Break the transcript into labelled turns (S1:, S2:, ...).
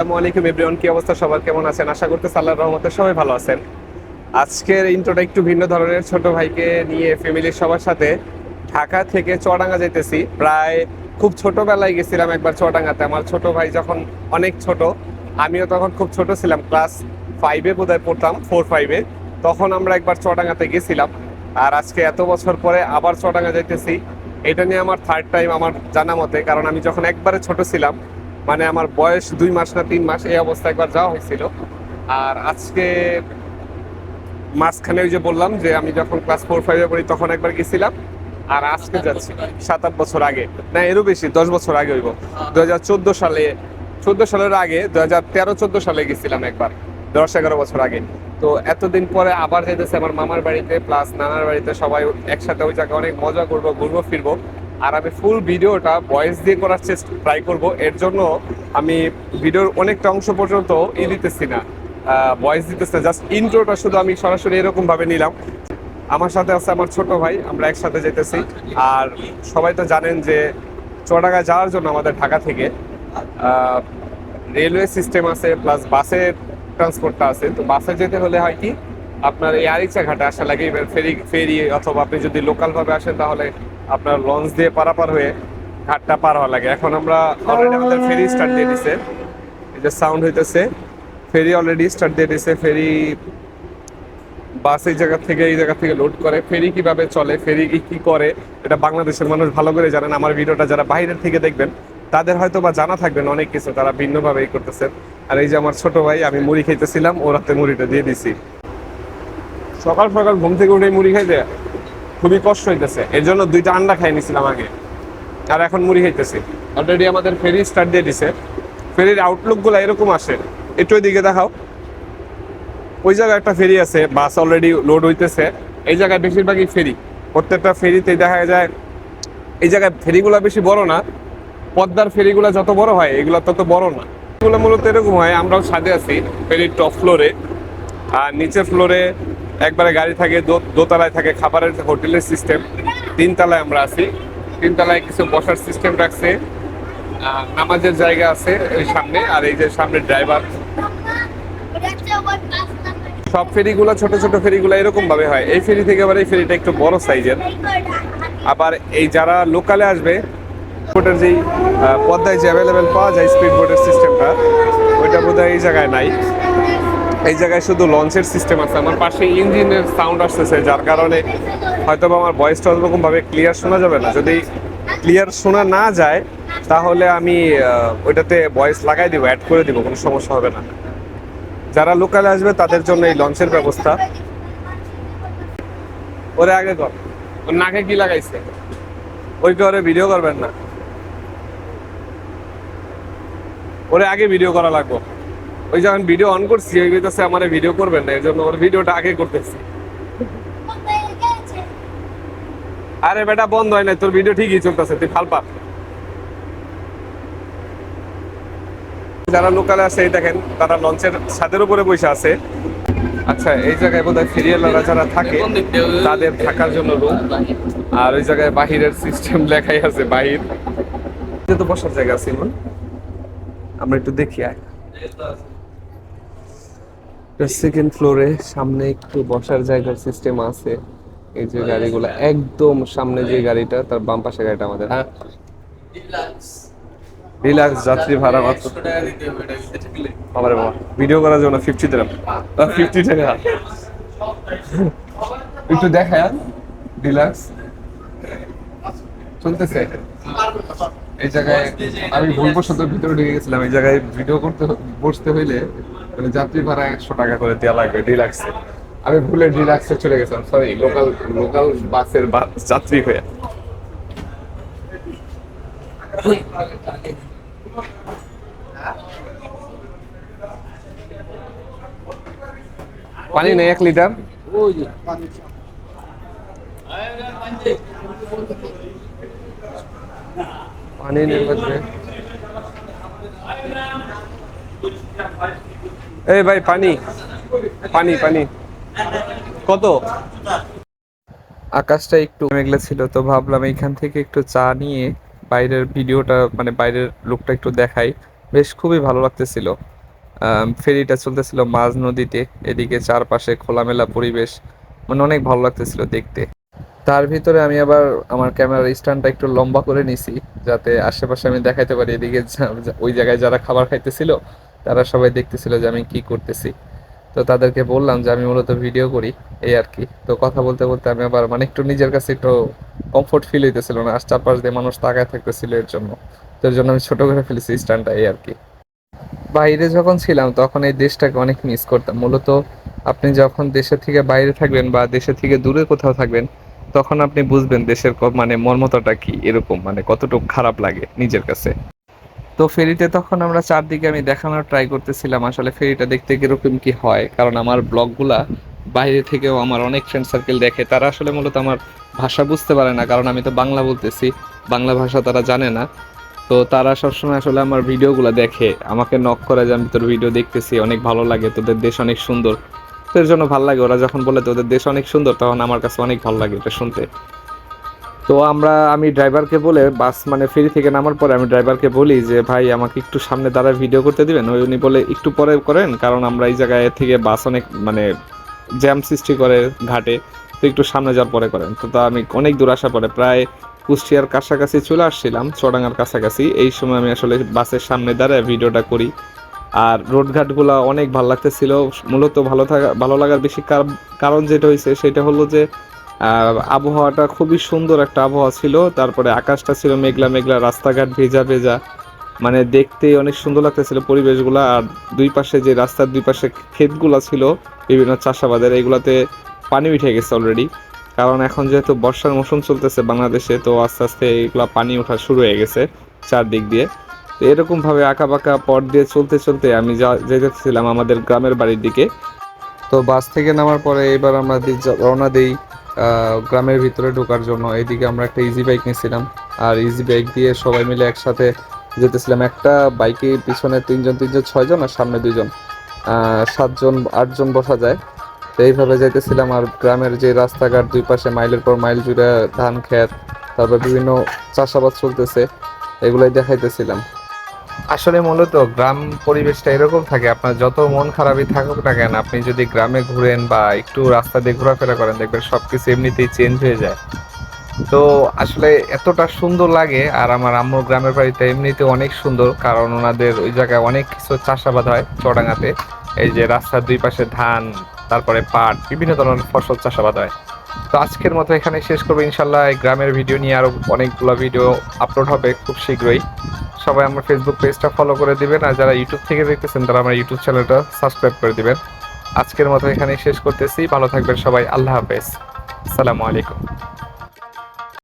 S1: আসসালামু আলাইকুম কি অবস্থা সবার? কেমন আছেন? আশা করতেছি আল্লাহর রহমতে সবাই ভালো আছেন। আজকের ইন্ট্রোটা একটু ভিন্ন ধরনের, ছোট ভাইকে নিয়ে ফ্যামিলির সবার সাথে ঢাকা থেকে চুয়াডাঙ্গা যেতেছি প্রায় খুব ছোটবেলায় গেছিলাম একবার চুয়াডাঙ্গাতে। আমার ছোট ভাই যখন অনেক ছোট, আমিও তখন খুব ছোট ছিলাম, ক্লাস ফাইভে বোধহয় পড়তাম ফোর ফাইভে তখন আমরা একবার চুয়াডাঙ্গাতে গেছিলাম। আর আজকে এত বছর পরে আবার চুয়াডাঙ্গা যাইতেছি। এটা নিয়ে আমার থার্ড টাইম আমার জানা মতে, কারণ আমি যখন একবারে ছোট ছিলাম মানে আমার বয়স দুই মাস না তিন মাস, এই অবস্থায় একবার যাওয়া হয়েছিল। আর আজকে মাঝখানে ওই যে বললাম যে আমি যখন ক্লাস ফোর ফাইভে পড়ি তখন একবার গেছিলাম। আর আজকে যাচ্ছি সাত, আট বছর আগে। না, এরও বেশি, দশ বছর আগে হইব। দু হাজার চোদ্দ সালে, চোদ্দ সালের আগে দু হাজার তেরো, চোদ্দ সালে গেছিলাম একবার, দশ, এগারো বছর আগে। তো এতদিন পরে আবার যেতেছে আমার মামার বাড়িতে প্লাস নানার বাড়িতে সবাই একসাথে ওই জায়গায় অনেক মজা করব, ঘুরবো, ফিরবো। আর আমি ফুল ভিডিওটা ভয়েস দিয়ে করার চেষ্টা ট্রাই করব। এর জন্য আমি ভিডিওর অনেকটা অংশ পর্যন্ত ই দিতেছি না। ভয়েস দিতেছি না। জাস্ট ইন্ট্রোটা শুধু আমি সরাসরি এরকম ভাবে নিলাম। আমার সাথে আছে আমার ছোট ভাই, আমরা একসাথে যেতেছি। আর সবাই তো জানেন যে চুয়াডাঙ্গা যাওয়ার জন্য আমাদের ঢাকা থেকে রেলওয়ে সিস্টেম আছে প্লাস বাসের ট্রান্সপোর্টটা আছে। তো বাসে যেতে হলে হয় কি, আপনার এই আরিচা ঘাটে আসা লাগে। এবার ফেরি ফেরি অথবা আপনি যদি লোকালভাবে আসেন তাহলে আপনার লঞ্চ দিয়ে পারাপার হয়ে ঘাটটা পার হওয়া লাগে। এখন আমরা অলরেডি আমাদের ফেরি স্টার্ট দিয়ে দিছে। এই যে সাউন্ড হইতেছে। ফেরি অলরেডি স্টার্ট দিয়ে দিছে। ফেরি বাস এই জায়গা থেকে এই জায়গা থেকে লোড করে। ফেরি কীভাবে চলে? ফেরি কি করে? এটা বাংলাদেশের মানুষ ভালো করে জানেন। আমার ভিডিওটা যারা বাইরের থেকে দেখবেন, তাদের হয়তো বা জানা থাকবেন অনেক কিছু। তারা ভিন্নভাবে এই করতেছেন আর এই যে আমার ছোট ভাই, আমি মুড়ি খাইতেছিলাম ও রাতে মুড়িটা দিয়ে দিছি। সকাল সকাল ঘুম থেকে উঠে মুড়ি খাইতে? খুবই কষ্ট হইতেছে। এর জন্য দুইটা আন্ডা খাই নিছিলাম আগে। আর এখন মুড়ি খাইতেছি। অলরেডি আমাদের ফেরি স্টার্ট দিয়ে দিছে। ফেরির আউটলুকগুলো এরকম আসে। একটু ওইদিকে দেখাও। ওই জায়গায় একটা ফেরি আছে বাস অলরেডি লোড হইতেছে। এই জায়গায় বেশিরভাগই ফেরি। প্রত্যেকটা ফেরিতে দেখা যায়, এই জায়গায় ফেরিগুলো বেশি বড় না। পদ্মার ফেরিগুলো যত বড় হয়, এগুলো তত বড় না। এগুলো মূলত এরকম হয়, আমরাও ছাদে আছি, ফেরির টপ ফ্লোরে আর নিচের ফ্লোরে একবারে গাড়ি থাকে দোতলায় থাকে, খাবারের হোটেলের সিস্টেম তিনতলায় আমরা আছি। তিনতলায় কিছু বসার সিস্টেম রাখছে। নামাজের জায়গা আছে ওই সামনে, আর এই যে সামনে ড্রাইভার সব ফেরিগুলো, ছোট ছোট ফেরিগুলো এরকম ভাবে হয়। এই ফেরি থেকে আবার এই ফেরিটা একটু বড় সাইজের আবার এই যারা লোকালে আসবে বোটের যেই পদ্মায় যে অ্যাভেলেবেল পাওয়া যায় স্পিড বোটের সিস্টেমটা ওইটা বোধহয় এই জায়গায় নাই। এই জায়গায় শুধু লঞ্চের সিস্টেম আছে। আমার পাশে ইঞ্জিনের সাউন্ড আসতেছে, যার কারণে হয়তো আমার ভয়েসটা ওরকম ভাবে ক্লিয়ার শোনা যাবে না। যদি ক্লিয়ার শোনা না যায়, তাহলে আমি ওইটাতে ভয়েস লাগাই দিব অ্যাড করে দিব, কোনো সমস্যা হবে না। যারা লোকালে আসবে, তাদের জন্য এই লঞ্চের ব্যবস্থা। ওরে আগে কর। ওর নাকে কি লাগাইছে? ওই করে ভিডিও করবেন না। ওরে আগে ভিডিও করা লাগবো। ওই যখন ভিডিও অন করছি, ওই কাছে আমার ভিডিও করবেন না এর জন্য ওর ভিডিওটা আগে করতেছি। আরে বেটা, বন্ধ হয় না তোর ভিডিও ঠিকই চলতেছে, তুই ফাল পা যারা লোকালে আছে, এই দেখেন, তারা লঞ্চের ছাদের উপরে বসে আছে। আচ্ছা এই জায়গায় বোধ হয় ফেরিয়ালারা যারা থাকে, তাদের থাকার জন্য রুম আর ওই জায়গায় বাহিরের সিস্টেম লেখাই আছে, বাহির। তো বসার জায়গা আছে আমরা একটু দেখি, আয়। সেকেন্ড ফ্লোরে সামনে একটু বসার জায়গার সিস্টেম আছে। এই যে গাড়িগুলো একদম সামনে যে গাড়িটা, তার বাম পাশে গাড়িটা আমাদের হ্যাঁ? রিল্যাক্স যাত্রী ভাড়া মাত্র। বাবারে বাবা ভিডিও করার জন্য ফিফটি দিলাম ফিফটি টাকা একটু দেখা রিল্যাক্স চলতেছে। এই জায়গায় আমি ভুলবশত ভিতরে ঢুকে গেছিলাম। এই জায়গায় ভিডিও করতে, বসতে হইলে মানে যাত্রী ভাড়া একশো টাকা করে দেওয়া লাগবে ডিলাক্সে আমি ভুলে ডিলাক্সে চলে গেছিলাম সরি লোকাল লোকাল বাসের যাত্রী হয়ে। পানি নেই এক লিটার? পানি নেই এই ভাই, পানি। পানি পানি। কত? আকাশটা একটু মেঘলা ছিল, তো ভাবলাম এইখান থেকে একটু চা নিয়ে বাইরের ভিডিওটা মানে বাইরের লুকটা একটু দেখাই। বেশ খুবই ভালো লাগতেছিল। ফেরিটা চলতেছিল মাঝ নদীতে, এদিকে চারপাশে খোলামেলা পরিবেশ। মানে অনেক ভালো লাগতেছিল দেখতে। তার ভিতরে আমি আবার আমার ক্যামেরার স্ট্যান্ডটা একটু লম্বা করে নিছি, যাতে আশেপাশে আমি দেখাইতে পারি, এদিকে ওই জায়গায় যারা খাবার খাইতেছিল তারা সবাই দেখতেছিল যে আমি কি করতেছি। তো তাদেরকে বললাম যে আমি মূলত ভিডিও করি, এই আর কি। তো কথা বলতে বলতে আমি আবার মানে একটু নিজের কাছে একটু কমফোর্ট ফিল হইতেছিল না, আর চারপাশ দিয়ে মানুষ তাকায় থাকতেছিল এর জন্য। তো এর জন্য আমি ছোট করে ফেলেছি স্ট্যান্ডটা এই আর কি। বাইরে যখন ছিলাম, তখন এই দেশটাকে অনেক মিস করতাম। মূলত আপনি যখন দেশে থেকে বাইরে থাকবেন বা দেশে থেকে দূরে কোথাও থাকবেন, তখন আপনি বুঝবেন দেশের মানে মর্মতাটা কি, এরকম মানে কতটুকু খারাপ লাগে নিজের কাছে। তো ফেরিতে তখন আমরা চারদিকে আমি দেখানোর ট্রাই করতেছিলাম, আসলে ফেরিটা দেখতে কীরকম কি হয়, কারণ আমার ব্লগগুলা বাইরে থেকেও আমার অনেক ফ্রেন্ড সার্কেল দেখে, তারা আসলে মূলত আমার ভাষা বুঝতে পারে না, কারণ আমি তো বাংলা বলতেছি, বাংলা ভাষা তারা জানে না। তো তারা সবসময় আসলে আমার ভিডিওগুলো দেখে, আমাকে নক করে যে আমি তোর ভিডিও দেখতেছি, অনেক ভালো লাগে, তোদের দেশ অনেক সুন্দর। তো এর জন্য ভালো লাগে, ওরা যখন বলে তোদের দেশ অনেক সুন্দর, তখন আমার কাছে অনেক ভালো লাগে এটা শুনতে। তো আমরা, আমি ড্রাইভারকে বলে বাস মানে ফেরি থেকে নামার পরে আমি ড্রাইভারকে বলি যে, ভাই, আমাকে একটু সামনে দাঁড়ায় ভিডিও করতে দিবেন। ওই উনি বলে, একটু পরে করেন, কারণ আমরা এই জায়গায় থেকে বাস অনেক মানে জ্যাম সৃষ্টি করে ঘাটে, তো একটু সামনে যাওয়ার পরে করেন। তো তা আমি অনেক দূর আসার পরে প্রায় কুষ্টিয়ার কাছাকাছি চলে আসছিলাম, চড়াঙ্গার কাছাকাছি। এই সময় আমি আসলে বাসের সামনে দাঁড়ায় ভিডিওটা করি। আর রোডঘাটগুলো অনেক ভালো লাগতেছিল। মূলত ভালো থাকা, ভালো লাগার বেশি কার- কারণ যেটা হয়েছে সেটা হলো যে আবহাওয়াটা খুবই সুন্দর একটা আবহাওয়া ছিল। তারপরে আকাশটা ছিল মেঘলা মেঘলা, রাস্তাঘাট ভেজা ভেজা। মানে দেখতে অনেক সুন্দর লাগতেছিল পরিবেশগুলো। আর দুই পাশে যে রাস্তার দুই পাশে ক্ষেতগুলো ছিল, বিভিন্ন চাষাবাদের, এগুলাতে পানি উঠে গেছে অলরেডি কারণ এখন যেহেতু বর্ষার মৌসুম চলতেছে বাংলাদেশে, তো আস্তে আস্তে এগুলা পানি ওঠা শুরু হয়ে গেছে চারদিক দিয়ে। তো এরকমভাবে আঁকা বাঁকা পথ দিয়ে চলতে চলতে আমি যা যেতেছিলাম আমাদের গ্রামের বাড়ির দিকে। তো বাস থেকে নামার পরে এবার আমরা রওনা দিই গ্রামের ভিতরে ঢোকার জন্য। এইদিকে আমরা একটা ইজি বাইক নিয়েছিলাম। আর ইজি বাইক দিয়ে সবাই মিলে একসাথে যেতেছিলাম। একটা বাইকে পিছনে তিনজন তিনজন, ছয়জন আর সামনে দুজন সাতজন, আটজন বসা যায়। তো এইভাবে যাইতেছিলাম। আর গ্রামের যে রাস্তাঘাট দুই পাশে মাইলের পর মাইল জুড়ে ধান ক্ষেত, তারপর বিভিন্ন চাষাবাদ চলতেছে, এগুলাই দেখাইতেছিলাম। আসলে মূলত গ্রাম পরিবেশটা এরকম থাকে, আপনার যত মন খারাপই থাকুক না কেন, আপনি যদি গ্রামে ঘুরেন বা একটু রাস্তা দিয়ে ঘোরাফেরা করেন, দেখবেন সবকিছু এমনিতেই চেঞ্জ হয়ে যায়। তো আসলে এতটা সুন্দর লাগে, আর আমার আম্মুর গ্রামের বাড়িতে এমনিতে অনেক সুন্দর, কারণ ওনাদের ওই জায়গায় অনেক কিছু চাষাবাদ হয় চড়াঙ্গাতে এই যে রাস্তার দুই পাশে ধান, তারপরে পাট, বিভিন্ন ধরনের ফসল চাষাবাদ হয়। তো আজকের মতো এখানে শেষ করব। ইনশাল্লাহ এই গ্রামের ভিডিও নিয়ে আরও অনেকগুলো ভিডিও আপলোড হবে খুব শীঘ্রই। সবাই আমার ফেসবুক পেজটা ফলো করে দিবেন, আর যারা ইউটিউব থেকে দেখতেছেন, তারা আমার ইউটিউব চ্যানেলটা সাবস্ক্রাইব করে দিবেন। আজকের মতো এখানে শেষ করতেছি। ভালো থাকবেন সবাই। আল্লাহ হাফেজ। আসসালামু আলাইকুম।